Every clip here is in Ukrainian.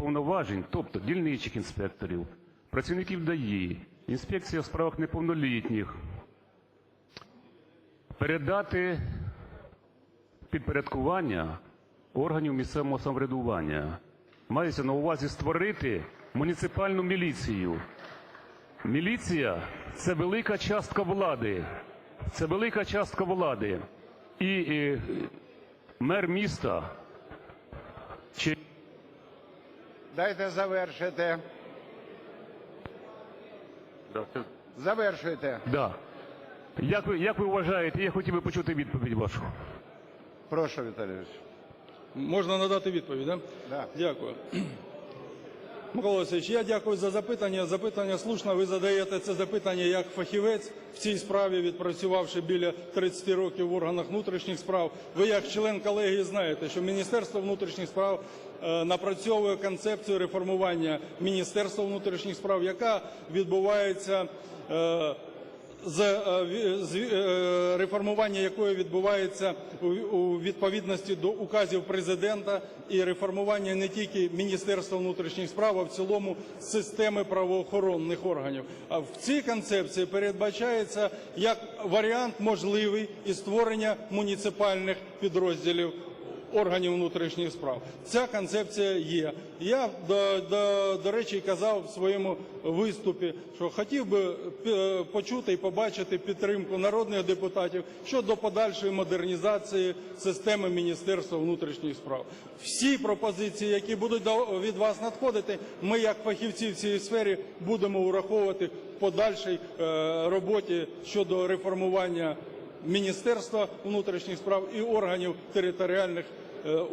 повноважень, тобто дільничих інспекторів, працівників ДАІ, інспекція у справах неповнолітніх, передати підпорядкування органів місцевого самоврядування. Мається на увазі створити муніципальну міліцію. Міліція це велика частка влади. Це велика частка влади. І, е, мер міста чи Дайте завершити. Завершуйте. да. Як ви, як ви вважаєте, я хотів би почути відповідь вашу. Прошу, Віталійович. Можна надати відповідь, да? Да. Дякую. Микола Васильович, я дякую за запитання. Запитання слушне. Ви задаєте це запитання як фахівець в цій справі, відпрацювавши біля 30 років в органах внутрішніх справ. Ви як член колегії знаєте, що Міністерство внутрішніх справ е, напрацьовує концепцію реформування Міністерства внутрішніх справ, яка відбувається е, реформування якої відбувається у- відповідності до указів президента і реформування не тільки Міністерства внутрішніх справ, а в цілому системи правоохоронних органів. В цій концепції передбачається як варіант можливий і створення муніципальних підрозділів органів внутрішніх справ. Ця концепція є. Я до, до, до речі казав в своєму виступі, що хотів би е, почути і побачити підтримку народних депутатів щодо подальшої модернізації системи Міністерства внутрішніх справ. Всі пропозиції, які будуть від вас надходити, ми, як фахівці в цій сфері, будемо враховувати в подальшій е, роботі щодо реформування Міністерства внутрішніх справ і органів територіальних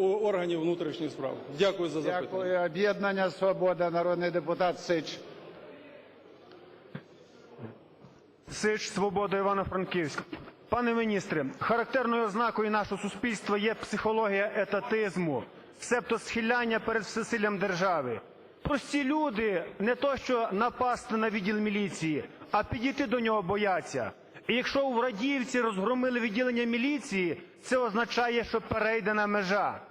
органів внутрішніх справ. Дякую за запитання. Дякую. Об'єднання Свобода, народний депутат Сич. Сич, Свобода, Івано-Франківськ. Пане міністре, характерною ознакою нашого суспільства є психологія етатизму, себто схиляння перед всесиллям держави. Прості люди не то що напасти на відділ міліції, а підійти до нього бояться. І якщо у Врадіївці розгромили відділення міліції, це означає, що перейдена межа.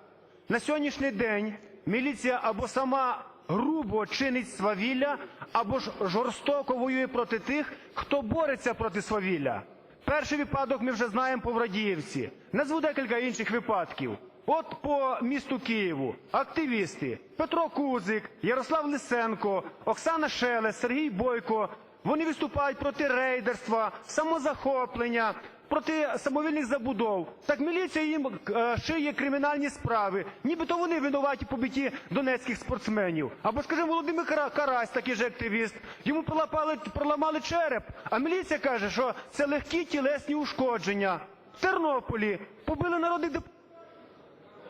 На сьогоднішній день міліція або сама грубо чинить свавілля, або ж жорстоко воює проти тих, хто бореться проти свавілля. Перший випадок ми вже знаємо по Врадіївці. Назву декілька інших випадків. От по місту Києву активісти Петро Кузик, Ярослав Лисенко, Оксана Шелест, Сергій Бойко. Вони виступають проти рейдерства, самозахоплення, проти самовільних забудов. Так міліція їм е, шиє кримінальні справи. Нібито вони винуваті побитті донецьких спортсменів. Або, скажімо, Володимир Карась, такий же активіст. Йому пролапали, проламали череп, а міліція каже, що це легкі тілесні ушкодження. В Тернополі побили народних депутатів.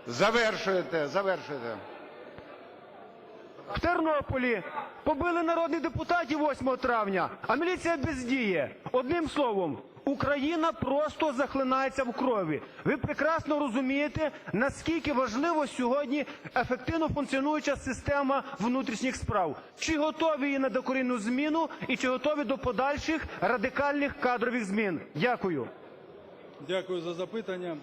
Завершуйте, завершуйте. В Тернополі побили народних депутатів 8 травня, а міліція бездіє. Одним словом, Україна просто захлинається в крові. Ви прекрасно розумієте, наскільки важливо сьогодні ефективно функціонуюча система внутрішніх справ. Чи готові її на докорінну зміну і чи готові до подальших радикальних кадрових змін? Дякую. Дякую за запитання.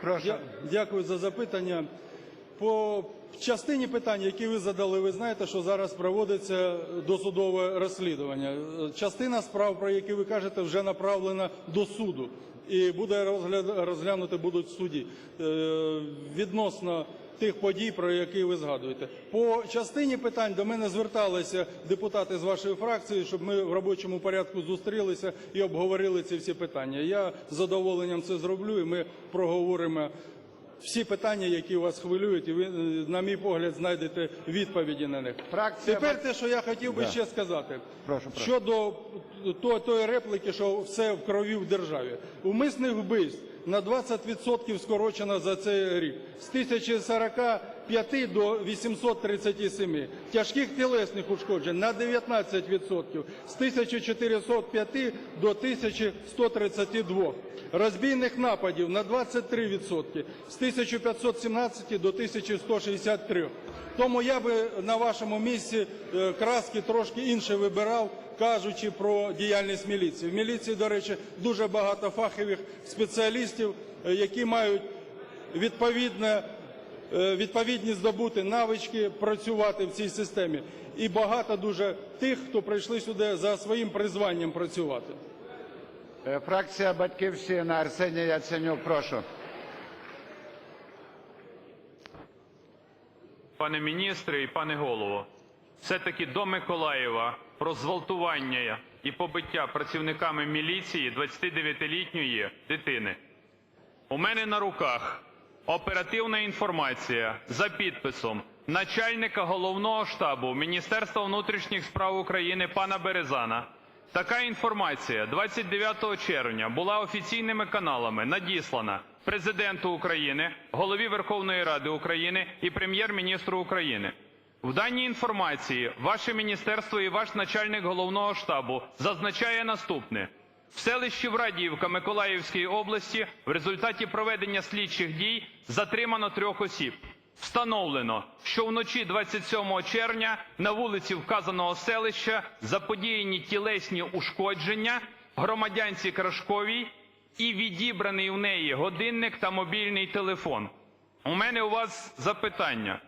Прошу. Я, дякую за запитання. По частині питань, які ви задали, ви знаєте, що зараз проводиться досудове розслідування. Частина справ, про які ви кажете, вже направлена до суду і буде розгля- розглянути будуть в суді Е, відносно тих подій, про які ви згадуєте. По частині питань до мене зверталися депутати з вашої фракції, щоб ми в робочому порядку зустрілися і обговорили ці всі питання. Я з задоволенням це зроблю, і ми проговоримо всі питання, які вас хвилюють, і ви, е, на мій погляд, знайдете відповіді на них. Фракція Тепер те, що я хотів би ще сказати Прошу, прошу. щодо то- тої репліки, що все в крові в державі. Умисних вбивств на 20% скорочено за цей рік з 1045 до 837. Тяжких тілесних ушкоджень на 19% з 1405 до 1132. Розбійних нападів на 23% з 1517 до 1163. Тому я би на вашому місці е, краски трошки інше вибирав, кажучи про діяльність міліції. В міліції, до речі, дуже багато фахових спеціалістів, е, які мають відповідне відповідні здобути навички працювати в цій системі. І багато дуже тих, хто прийшли сюди за своїм призванням працювати. Е, Фракція Батьківщина Арсеній Яценюк, прошу. Пане міністре і пане голово, все-таки до Миколаєва про зґвалтування і побиття працівниками міліції 29-літньої дитини. У мене на руках оперативна інформація за підписом начальника головного штабу Міністерства внутрішніх справ України пана Березана. Така інформація 29 червня була офіційними каналами надіслана президенту України, голові Верховної Ради України і прем'єр-міністру України. В даній інформації ваше міністерство і ваш начальник головного штабу зазначає наступне. В селищі Врадіївка Миколаївської області в результаті проведення слідчих дій затримано трьох осіб. Встановлено, що вночі 27 червня на вулиці вказаного селища заподіяні тілесні ушкодження громадянці Крашковій і відібраний в неї годинник та мобільний телефон. У мене у вас запитання.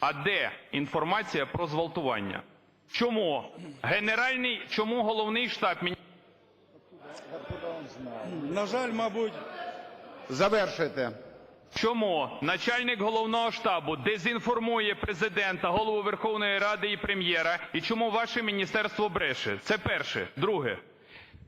А де інформація про зґвалтування? Чому генеральний, чому головний штаб міністерства На жаль, мабуть, Завершуйте. Чому начальник головного штабу дезінформує президента, голову Верховної Ради і прем'єра, і чому ваше міністерство бреше? Це перше. Друге,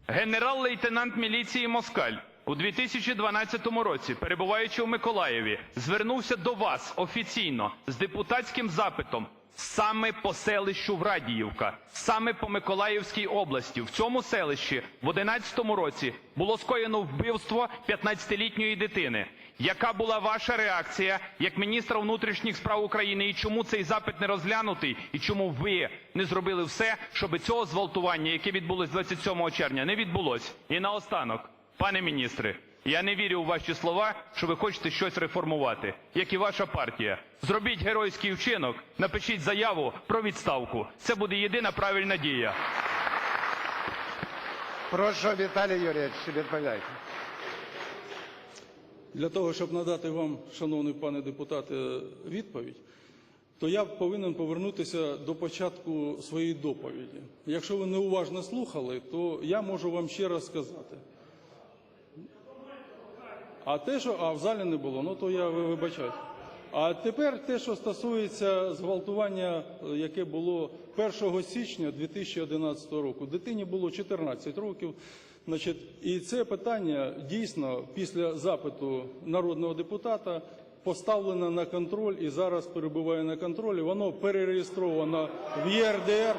генерал-лейтенант міліції Москаль у 2012 році, перебуваючи у Миколаєві, звернувся до вас офіційно з депутатським запитом. Саме по селищу Врадіївка, саме по Миколаївській області. В цьому селищі в 11 році було скоєно вбивство 15-літньої дитини. Яка була ваша реакція як міністра внутрішніх справ України? І чому цей запит не розглянутий? І чому ви не зробили все, щоб цього зґвалтування, яке відбулось 27 червня, не відбулось? І наостанок, пане міністре, я не вірю у ваші слова, що ви хочете щось реформувати, як і ваша партія. Зробіть геройський вчинок, напишіть заяву про відставку. Це буде єдина правильна дія. Прошу, Віталій Юрійович, відповідайте. Для того, щоб надати вам, шановний пане депутате, відповідь, то я повинен повернутися до початку своєї доповіді. Якщо ви неуважно слухали, то я можу вам ще раз сказати. А те, що а в залі не було, ну то я вибачаю. А тепер те, що стосується зґвалтування, е, яке було 1 січня 2011 року. Дитині було 14 років. Значить, і це питання дійсно після запиту народного депутата поставлено на контроль і зараз перебуває на контролі. Воно перереєстровано в ЄРДР.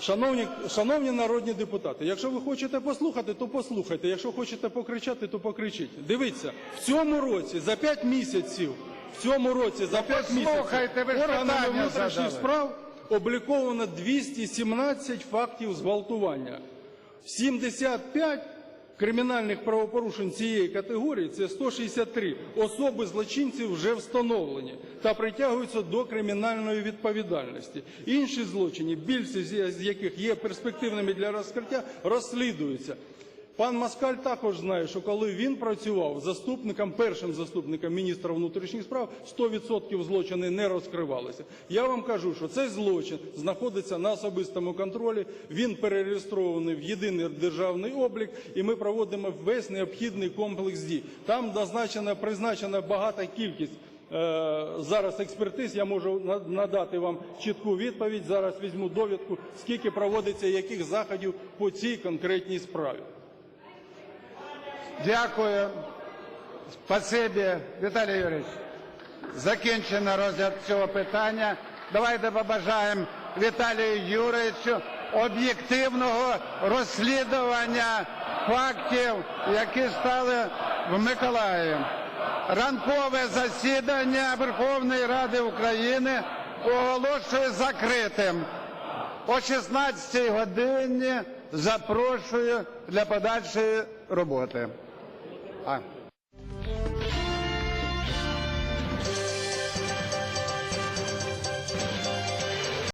Шановні, шановні народні депутати, якщо ви хочете послухати, то послухайте. Якщо хочете покричати, то покричіть. Дивіться, в цьому році за 5 місяців, в цьому році за 5 місяців органами внутрішніх задали. справ обліковано 217 фактів зґвалтування. 75 кримінальних правопорушень цієї категорії це 163 особи злочинців вже встановлені та притягуються до кримінальної відповідальності. Інші злочини, більшість з яких є перспективними для розкриття, розслідуються. Пан Маскаль також знає, що коли він працював заступником, першим заступником міністра внутрішніх справ, 100% злочини не розкривалися. Я вам кажу, що цей злочин знаходиться на особистому контролі. Він перереєстрований в єдиний державний облік, і ми проводимо весь необхідний комплекс дій. Там назначена призначена багата кількість. е, Зараз експертиз, я можу надати вам чітку відповідь. Зараз візьму довідку, скільки проводиться яких заходів по цій конкретній справі. Дякую. Спасибі, Віталій Юрійович. Закінчено розгляд цього питання. Давайте побажаємо Віталію Юрійовичу об'єктивного розслідування фактів, які стали в Миколаєві. Ранкове засідання Верховної Ради України оголошую закритим. О 16 годині запрошую для подальшої роботи. А.